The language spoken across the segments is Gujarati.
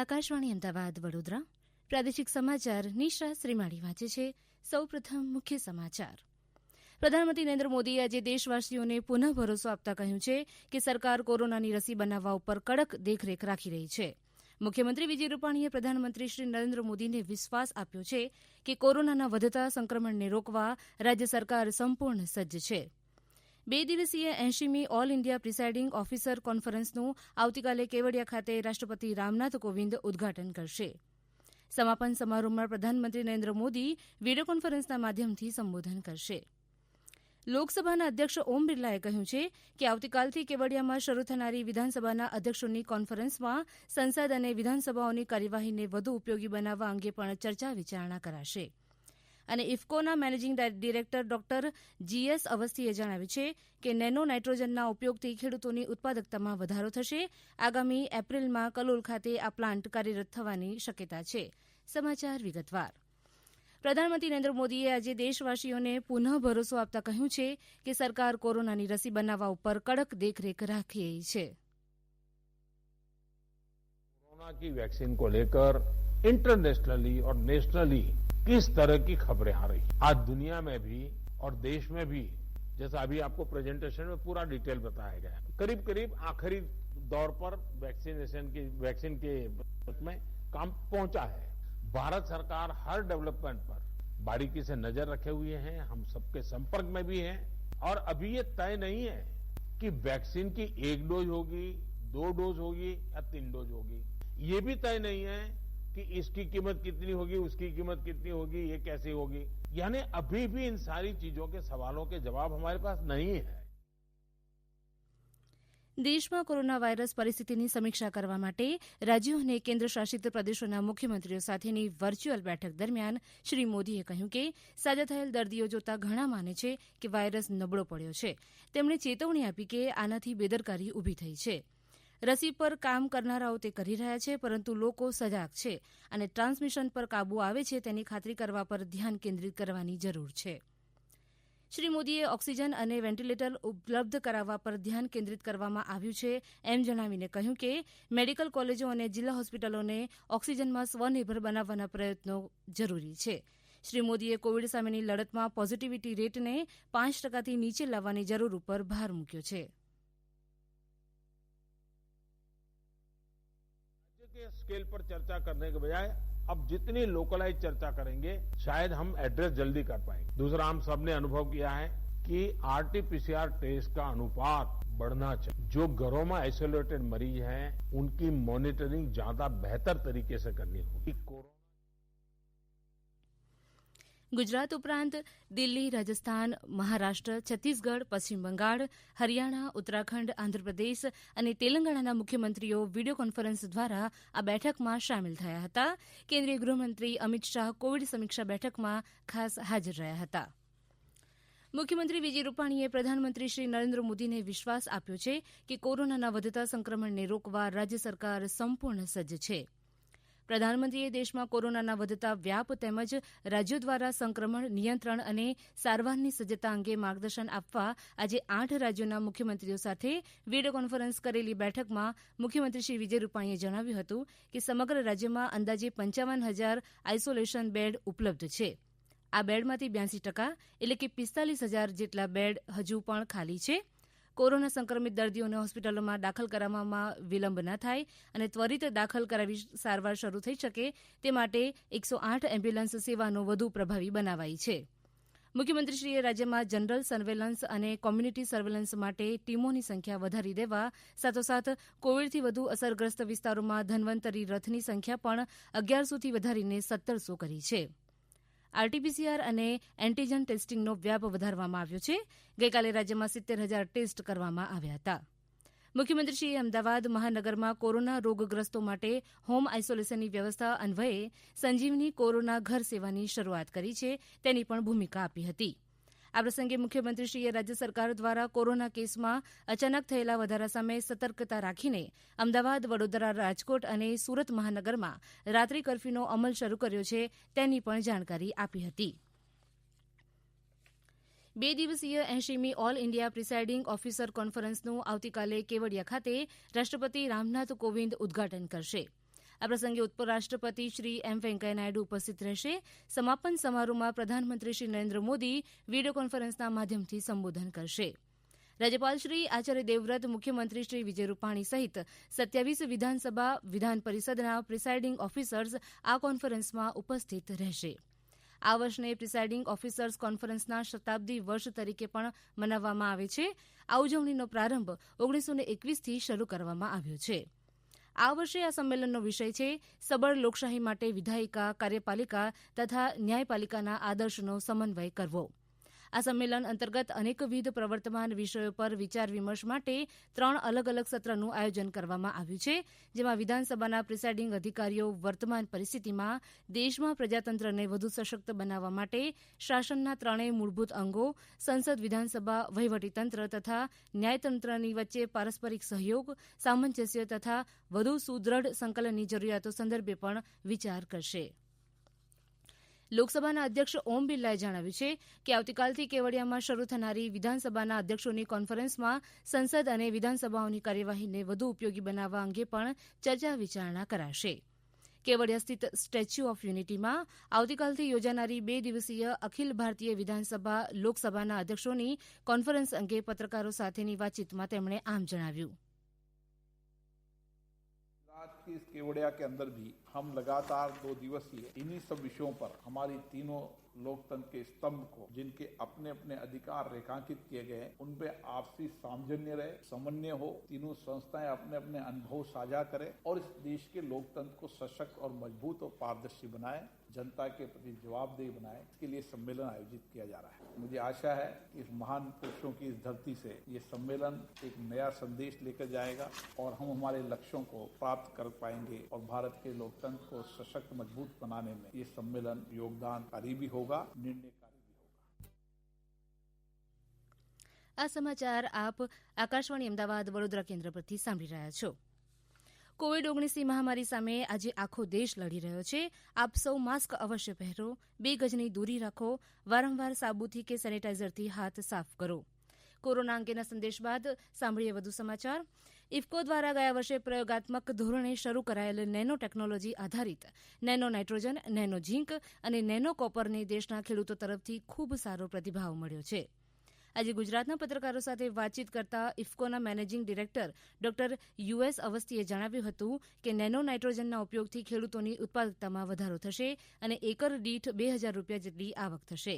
આકાશવાણી અમદાવાદ, વડોદરા. પ્રાદેશિક સમાચાર નિશા શ્રીમાળી વાંચે છે. સૌપ્રથમ મુખ્ય સમાચાર. પ્રધાનમંત્રી નરેન્દ્ર મોદીએ આજે દેશવાસીઓને પુનઃ ભરોસો આપતા કહ્યું છે કે સરકાર કોરોનાની રસી બનાવવા ઉપર કડક દેખરેખ રાખી રહી છે. મુખ્યમંત્રી વિજય રૂપાણીએ પ્રધાનમંત્રી શ્રી નરેન્દ્ર મોદીને વિશ્વાસ આપ્યો છે કે કોરોનાના વધતા સંક્રમણને રોકવા રાજ્ય સરકાર સંપૂર્ણ સજ્જ છે. બે દિવસીય એંશીમી ઓલ ઇન્ડિયા પ્રિસાઇડિંગ ઓફિસર કોન્ફરન્સનું આવતીકાલે કેવડિયા ખાતે રાષ્ટ્રપતિ રામનાથ કોવિંદ ઉદઘાટન કરશે. સમાપન સમારોહમાં પ્રધાનમંત્રી નરેન્દ્ર મોદી વીડિયો કોન્ફરન્સના માધ્યમથી સંબોધન કરશે. લોકસભાના અધ્યક્ષ ઓમ બિરલાએ કહ્યું છે કે આવતીકાલથી કેવડિયામાં શરૂ થનારી વિધાનસભાના અધ્યક્ષોની કોન્ફરન્સમાં સંસદ અને વિધાનસભાઓની કાર્યવાહીને વધુ ઉપયોગી બનાવવા અંગે પણ ચર્ચા વિચારણા કરાશે. અને ઇફકોના મેનેજિંગ ડિરેક્ટર ડોક્ટર જીએસ અવસ્થીએ જણાવ્યું છે કે નેનો નાઇટ્રોજનના ઉપયોગથી ખેડૂતોની ઉત્પાદકતામાં વધારો થશે આગામી એપ્રિલમાં કલોલ ખાતે આ પ્લાન્ટ કાર્યરત થવાની શક્યતા છે સમાચાર વિગતવાર પ્રધાનમંત્રી નરેન્દ્ર મોદીએ આજે દેશવાસીઓને પુનઃ ભરોસો આપતા કહ્યું છે કે સરકાર કોરોનાની રસી બનાવવા ઉપર કડક દેખરેખ રાખી રહી છે कोरोना की वैक्सीन को लेकर इंटरनेशनली और नेशनली किस तरह की खबरें आ रही आज दुनिया में भी और देश में भी, जैसा अभी आपको प्रेजेंटेशन में पूरा डिटेल बताया गया करीब करीब आखिरी दौर पर वैक्सीनेशन की वैक्सीन के में काम पहुँचा है। भारत सरकार हर डेवलपमेंट पर बारीकी से नज़र रखे हुए हैं, हम सबके संपर्क में भी हैं, और अभी ये तय नहीं है कि वैक्सीन की एक डोज होगी, दो डोज होगी या तीन डोज होगी। ये भी तय नहीं है कि इसकी कीमत कितनी होगी उसकी कीमत कितनी होगी ये कैसी होगी यानी अभी भी इन सारी चीजों के सवालों के जवाब हमारे पास नहीं है દેશમાં કોરોના વાયરસ પરિસ્થિતિની સમીક્ષા કરવા માટે રાજ્યો અને કેન્દ્ર શાસિત પ્રદેશોના મુખ્યમંત્રીઓ સાથેની વર્ચ્યુઅલ બેઠક દરમિયાન શ્રી મોદીએ કહ્યું કે સાજા થયેલ દર્દીઓ જોતા ઘણા માને છે કે વાયરસ નબળો પડ્યો છે તેમણે ચેતવણી આપી કે આનાથી બેદરકારી ઊભી થઈ છે રસી પર કામ કરનારાઓ તે કરી રહ્યા છે, પરંતુ લોકો સજાગ છે અને ટ્રાન્સમિશન પર કાબુ આવે છે તેની ખાતરી કરવા પર ધ્યાન કેન્દ્રિત કરવાની જરૂર છે. શ્રી મોદીએ ઓક્સિજન અને વેન્ટિલેટર ઉપલબ્ધ કરાવવા પર ધ્યાન કેન્દ્રિત કરવામાં આવ્યું છે એમ જણાવીને કહ્યું કે મેડિકલ કોલેજો અને જિલ્લા હોસ્પિટલોને ઓક્સિજનમાં સ્વનિર્ભર બનાવવાના પ્રયત્નો જરૂરી છે. શ્રી મોદીએ કોવિડ સામેની લડતમાં પોઝિટિવિટી રેટને પાંચ ટકાથી નીચે લાવવાની જરૂર ઉપર ભાર મૂક્યો છે. स्केल पर चर्चा करने के बजाय अब जितनी लोकलाइज चर्चा करेंगे, शायद हम एड्रेस जल्दी कर पाएँगे। दूसरा, हम सबने अनुभव किया है कि आरटीपीसीआर टेस्ट का अनुपात बढ़ना चाहिए। जो घरों में आइसोलेटेड मरीज़ हैं, उनकी मॉनिटरिंग ज़्यादा बेहतर तरीके से करनी होगी। कोरोना ગુજરાત ઉપરાંત દિલ્હી, રાજસ્થાન, મહારાષ્ટ્ર, છત્તીસગઢ, પશ્ચિમ બંગાળ, હરિયાણા, ઉત્તરાખંડ, આંધ્રપ્રદેશ અને તેલંગાણાના મુખ્યમંત્રીઓ વીડિયો કોન્ફરન્સ દ્વારા આ બેઠકમાં સામેલ થયા હતા. કેન્દ્રીય ગૃહમંત્રી અમિત શાહ કોવિડ સમીક્ષા બેઠકમાં ખાસ હાજર રહ્યા હતા. મુખ્યમંત્રી વિજય રૂપાણીએ પ્રધાનમંત્રી શ્રી નરેન્દ્ર મોદીને વિશ્વાસ આપ્યો છે કે કોરોનાના વધતા સંક્રમણને રોકવા રાજ્ય સરકાર સંપૂર્ણ સજ્જ છે. પ્રધાનમંત્રીએ દેશમાં કોરોનાના વધતા વ્યાપ તેમજ રાજ્યો દ્વારા સંક્રમણ નિયંત્રણ અને સારવારની સજ્જતા અંગે માર્ગદર્શન આપવા આજે આઠ રાજ્યોના મુખ્યમંત્રીઓ સાથે વીડિયો કોન્ફરન્સ કરેલી બેઠકમાં મુખ્યમંત્રી શ્રી વિજય રૂપાણીએ જણાવ્યું હતું કે સમગ્ર રાજ્યમાં અંદાજે પંચાવન હજાર આઇસોલેશન બેડ ઉપલબ્ધ છે. આ બેડમાંથી બ્યાસી ટકા એટલે કે પિસ્તાલીસ હજાર જેટલા બેડ હજુ પણ ખાલી છે. કોરોના સંક્રમિત દર્દીઓને હોસ્પિટલોમાં દાખલ કરવામાં વિલંબ ન થાય અને ત્વરિત દાખલ કરાવી સારવાર શરૂ થઈ શકે તે માટે એકસો આઠ એમ્બ્યુલન્સ સેવાનો વધુ પ્રભાવી બનાવાઈ છે. મુખ્યમંત્રીશ્રીએ રાજ્યમાં જનરલ સર્વેલન્સ અને કોમ્યુનિટી સર્વેલન્સ માટે ટીમોની સંખ્યા વધારી દેવા, સાથોસાથ કોવિડથી વધુ અસરગ્રસ્ત વિસ્તારોમાં ધન્વંતરી રથની સંખ્યા પણ અગિયારસોથી વધારીને સત્તરસો કરી છે. આરટીપીસીઆર અને એન્ટીજન ટેસ્ટિંગનો વ્યાપ વધારવામાં આવ્યો છે. ગઈકાલે રાજ્યમાં સિત્તેર હજાર ટેસ્ટ કરવામાં આવ્યા હતા. મુખ્યમંત્રીશ્રીએ અમદાવાદ મહાનગરમાં કોરોના રોગગ્રસ્તો માટે હોમ આઇસોલેશનની વ્યવસ્થા અન્વયે સંજીવની કોરોના ઘર સેવાની શરૂઆત કરી છે. તેની પણ ભૂમિકા આપી હતી. આ પ્રસંગે મુખ્યમંત્રીશ્રીએ રાજ્ય સરકાર દ્વારા કોરોના કેસમાં અચાનક થયેલા વધારા સામે સતર્કતા રાખીને અમદાવાદ, વડોદરા, રાજકોટ અને સુરત મહાનગરમાં રાત્રિ કરફ્યુનો અમલ શરૂ કર્યો છે તેની પણ જાણકારી આપી હતી. બે દિવસીય એંશીમી ઓલ ઇન્ડિયા પ્રિસાઇડિંગ ઓફિસર કોન્ફરન્સનું આવતીકાલે કેવડિયા ખાતે રાષ્ટ્રપતિ રામનાથ કોવિંદ ઉદઘાટન કરશે. આ પ્રસંગે ઉપરાષ્ટ્રપતિ શ્રી એમ વેંકૈયા નાયડુ ઉપસ્થિત રહેશે. સમાપન સમારોહમાં પ્રધાનમંત્રી શ્રી નરેન્દ્ર મોદી વીડિયો કોન્ફરન્સના માધ્યમથી સંબોધન કરશે. રાજ્યપાલ શ્રી આચાર્ય દેવવ્રત, મુખ્યમંત્રી શ્રી વિજય રૂપાણી સહિત સત્યાવીસ વિધાનસભા, વિધાન પરિષદના પ્રિસાઇડિંગ ઓફિસર્સ આ કોન્ફરન્સમાં ઉપસ્થિત રહેશે. આ વર્ષને પ્રિસાઇડિંગ ઓફિસર્સ કોન્ફરન્સના શતાબ્દી વર્ષ તરીકે પણ મનાવવામાં આવે છે. આ ઉજવણીનો પ્રારંભ ઓગણીસો એકવીસથી શરૂ કરવામાં આવ્યો છે. આ વર્ષે આ સંમેલનનો વિષય છે, સબળ લોકશાહી માટે વિધાયિકા, કાર્યપાલિકા તથા ન્યાયપાલિકાના આદર્શનો સમન્વય કરવો. આ સંમેલન અંતર્ગત અનેકવિધ પ્રવર્તમાન વિષયો પર વિચાર વિમર્શ માટે ત્રણ અલગ અલગ સત્રનું આયોજન કરવામાં આવ્યું છે, જેમાં વિધાનસભાના પ્રિસાઇડિંગ અધિકારીઓ વર્તમાન પરિસ્થિતિમાં દેશમાં પ્રજાતંત્રને વધુ સશક્ત બનાવવા માટે શાસનના ત્રણેય મૂળભૂત અંગો, સંસદ વિધાનસભા, વહીવટીતંત્ર તથા ન્યાયતંત્રની વચ્ચે પારસ્પરિક સહયોગ, સામંજસ્ય તથા વધુ સુદ્રઢ સંકલનની જરૂરિયાતો સંદર્ભે પણ વિચાર કરશે. લોકસભાના અધ્યક્ષ ઓમ બિરલાએ જણાવ્યું છે કે આવતીકાલથી કેવડિયામાં શરૂ થનારી વિધાનસભાના અધ્યક્ષોની કોન્ફરન્સમાં સંસદ અને વિધાનસભાઓની કાર્યવાહીને વધુ ઉપયોગી બનાવવા અંગે પણ ચર્ચા વિચારણા કરાશે. કેવડિયા સ્થિત સ્ટેચ્યુ ઓફ યુનિટીમાં આવતીકાલથી યોજાનારી બે દિવસીય અખિલ ભારતીય વિધાનસભા લોકસભાના અધ્યક્ષોની કોન્ફરન્સ અંગે પત્રકારો સાથેની વાતચીતમાં તેમણે આમ જણાવ્યું. इस केवड़िया के अंदर भी हम लगातार दो दिवसीय इन्हीं सब विषयों पर, हमारी तीनों लोकतंत्र के स्तंभ को, जिनके अपने अपने अधिकार रेखांकित किए गए हैं उनपे आपसी सामजन्य रहे, समन्वय हो, तीनों संस्थाएँ अपने अपने अनुभव साझा करें और इस देश के लोकतंत्र को सशक्त और मज़बूत और पारदर्शी बनाएँ। जनता के प्रति जवाबदेही बनाएं इसके लिए सम्मेलन आयोजित किया जा रहा है मुझे आशा है कि इस महान पुरुषों की इस धरती से ये सम्मेलन एक नया संदेश लेकर जाएगा और हम हमारे लक्ष्यों को प्राप्त कर पाएंगे और भारत के लोकतंत्र को सशक्त मजबूत बनाने में ये सम्मेलन योगदानकारी भी होगा निर्णयकारी भी होगा આ સમાચાર આપ આકાશવાણી અમદાવાદ વડોદરા કેન્દ્ર પરથી સાંભળી રહ્યા છો કોવિડ ઓગણીસની મહામારી સામે આજે આખો દેશ લડી રહ્યો છે. આપ સૌ માસ્ક અવશ્ય પહેરો, બે ગજની દૂરી રાખો, વારંવાર સાબુથી કે સેનેટાઇઝરથી હાથ સાફ કરો. કોરોના અંગેના સંદેશ બાદ સાંભળીએ વધુ સમાચાર. ઇફકો દ્વારા ગયા વર્ષે પ્રયોગાત્મક ધોરણે શરૂ કરાયેલ નેનો ટેકનોલોજી આધારિત, નેનો નાઇટ્રોજન, નેનો ઝીંક અને નેનો કોપરને દેશના ખેડૂતો તરફથી ખૂબ સારો પ્રતિભાવ મળ્યો છે. આજે ગુજરાતના પત્રકારો સાથે વાતચીત કરતા ઇફકોના મેનેજિંગ ડિરેક્ટર ડોક્ટર યુએસ અવસ્થીએ જણાવ્યું હતું કે નેનો નાઇટ્રોજનના ઉપયોગથી ખેડૂતોની ઉત્પાદકતામાં વધારો થશે અને એકર દીઠ બે હજાર રૂપિયા જેટલી આવક થશે.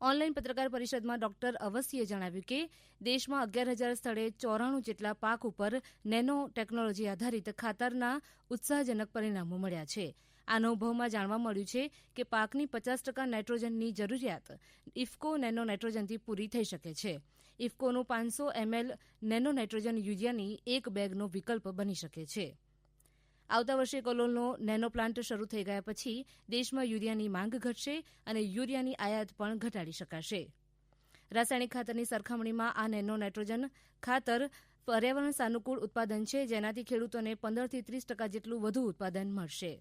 ઓનલાઈન પત્રકાર પરિષદમાં ડોક્ટર અવસ્થીએ જણાવ્યું કે દેશમાં અગિયાર હજાર સ્થળે ચોરાણું જેટલા પાક ઉપર નેનો ટેકનોલોજી આધારિત ખાતરના ઉત્સાહજનક પરિણામો મળ્યા છે. આ અનુભવમાં જાણવા મળ્યું છે કે પાકની પચાસ ટકા નાઇટ્રોજનની જરૂરિયાત ઇફકો નેનો નાઇટ્રોજનથી પૂરી થઈ શકે છે. ઇફકોનું પાંચસો એમએલ નેનો નાઇટ્રોજન યુરિયાની એક બેગનો વિકલ્પ બની શકે છે. આવતા વર્ષે કલોલનો નેનો પ્લાન્ટ શરૂ થઈ ગયા પછી દેશમાં યુરિયાની માંગ ઘટશે અને યુરિયાની આયાત પણ ઘટાડી શકાશે. રાસાયણિક ખાતરની સરખામણીમાં આ નેનો નાઇટ્રોજન ખાતર પર્યાવરણ સાનુકૂળ ઉત્પાદન છે, જેનાથી ખેડૂતોને પંદરથી ત્રીસ ટકા જેટલું વધુ ઉત્પાદન મળશે.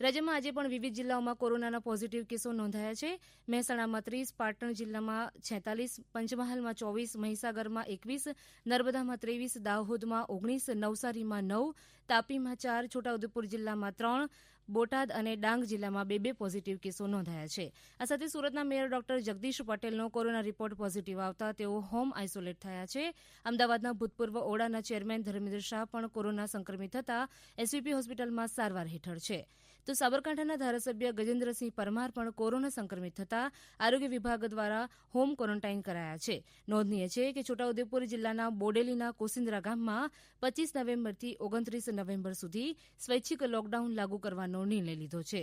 રાજ્યમાં આજે પણ વિવિધ જિલ્લાઓમાં કોરોનાના પોઝિટિવ કેસો નોંધાયા છે. મહેસાણામાં ત્રીસ, પાટણ જિલ્લામાં છેતાલીસ, પંચમહાલમાં ચોવીસ, મહીસાગરમાં એકવીસ, નર્મદામાં ત્રેવીસ, દાહોદમાં ઓગણીસ, નવસારીમાં નવ, તાપીમાં ચાર, છોટાઉદેપુર જિલ્લામાં ત્રણ, બોટાદ અને ડાંગ જિલ્લામાં બે બે પોઝિટિવ કેસો નોંધાયા છે. આ સાથે સુરતના મેયર ડોક્ટર જગદીશ પટેલનો કોરોના રિપોર્ટ પોઝિટિવ આવતા તેઓ હોમ આઇસોલેટ થયા છે. અમદાવાદના ભૂતપૂર્વ ઓડાના ચેરમેન ધર્મેન્દ્ર શાહ પણ કોરોના સંક્રમિત થતા એસવીપી હોસ્પિટલમાં સારવાર હેઠળ છે. તો સાબરકાંઠાના ધારાસભ્ય ગજેન્દ્રસિંહ પરમાર પણ કોરોના સંક્રમિત થતા આરોગ્ય વિભાગ દ્વારા હોમ ક્વોરન્ટાઇન કરાયા છે. નોંધનીય છે કે છોટાઉદેપુર જિલ્લાના બોડેલીના કોસિન્દ્રા ગામમાં પચીસ નવેમ્બરથી ઓગણત્રીસ નવેમ્બર સુધી સ્વૈચ્છિક લોકડાઉન લાગુ કરવાનો નિર્ણય લીધો છે.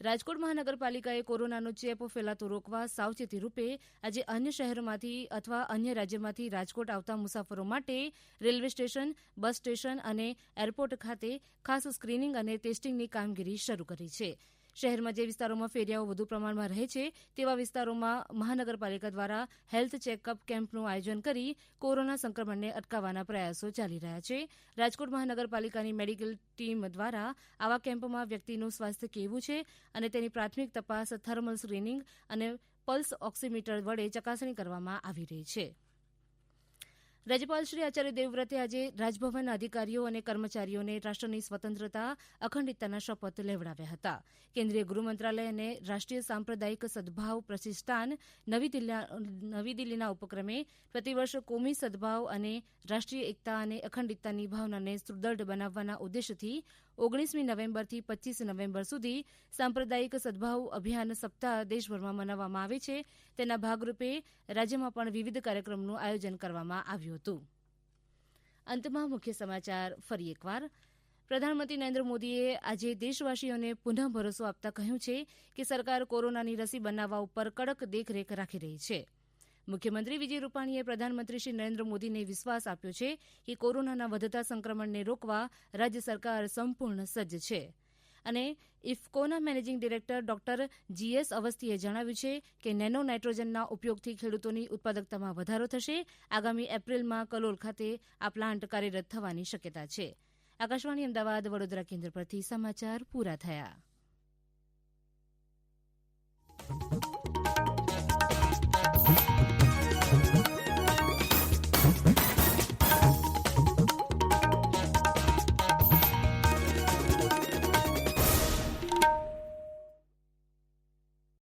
રાજકોટ મહાનગરપાલિકાએ કોરોનાનો ચેપ ફેલાતો રોકવા સાવચેતી રૂપે આજે અન્ય શહેરોમાંથી અથવા અન્ય રાજ્યમાંથી રાજકોટ આવતા મુસાફરો માટે રેલવે સ્ટેશન, બસ સ્ટેશન અને એરપોર્ટ ખાતે ખાસ સ્ક્રીનિંગ અને ટેસ્ટિંગની કામગીરી શરૂ કરી છે. શહેરમાં જે વિસ્તારોમાં ફેરિયાઓ વધુ પ્રમાણમાં રહે છે, તેવા વિસ્તારોમાં મહાનગરપાલિકા દ્વારા હેલ્થ ચેકઅપ કેમ્પનું આયોજન કરી કોરોના સંક્રમણને અટકાવવાના પ્રયાસો ચાલી રહ્યા છે. રાજકોટ મહાનગરપાલિકાની મેડિકલ ટીમ દ્વારા આવા કેમ્પમાં વ્યક્તિનું સ્વાસ્થ્ય કેવું છે અને તેની પ્રાથમિક તપાસ, થર્મલ સ્ક્રીનિંગ અને પલ્સ ઓક્સીમીટર વડે ચકાસણી કરવામાં આવી રહી છે. રાજ્યપાલ શ્રી આચાર્ય દેવવ્રતે આજે રાજભવનના અધિકારીઓ અને કર્મચારીઓને રાષ્ટ્રની સ્વતંત્રતા, અખંડિતતાના શપથ લેવડાવ્યા હતા. કેન્દ્રીય ગૃહ મંત્રાલય અને રાષ્ટ્રીય સાંપ્રદાયિક સદભાવ પ્રતિષ્ઠાન નવી દિલ્હીના ઉપક્રમે પ્રતિવર્ષ કોમી સદભાવ અને રાષ્ટ્રીય એકતા અને અખંડિતતાની ભાવનાને સુદ્રઢ બનાવવાના ઉદ્દેશથી ઓગણીસમી નવેમ્બરથી પચ્ચીસ નવેમ્બર સુધી સાંપ્રદાયિક સદભાવ અભિયાન સપ્તાહ દેશભરમાં મનાવવામાં આવે છે. તેના ભાગરૂપે રાજ્યમાં પણ વિવિધ કાર્યક્રમનું આયોજન કરવામાં આવ્યું હતું. અંતમાં મુખ્ય સમાચાર ફરી એકવાર. પ્રધાનમંત્રી નરેન્દ્ર મોદીએ આજે દેશવાસીઓને પુનઃ ભરોસો આપતા કહ્યું છે કે સરકાર કોરોનાની રસી બનાવવા ઉપર કડક દેખરેખ રાખી રહી છે. મુખ્યમંત્રી વિજય રૂપાણીએ પ્રધાનમંત્રી શ્રી નરેન્દ્ર મોદીને વિશ્વાસ આપ્યો છે કે કોરોનાના વધતા સંક્રમણને રોકવા રાજ્ય સરકાર સંપૂર્ણ સજ્જ છે. અને ઇફકોના મેનેજિંગ ડિરેક્ટર ડોક્ટર જીએસ અવસ્થીએ જણાવ્યું છે કે નેનો નાઇટ્રોજનના ઉપયોગથી ખેડૂતોની ઉત્પાદકતામાં વધારો થશે. આગામી એપ્રિલમાં કલોલ ખાતે આ પ્લાન્ટ કાર્યરત થવાની શક્યતા છે. આકાશવાણી અમદાવાદ, વડોદરા કેન્દ્ર પરથી સમાચાર પૂરા થયા.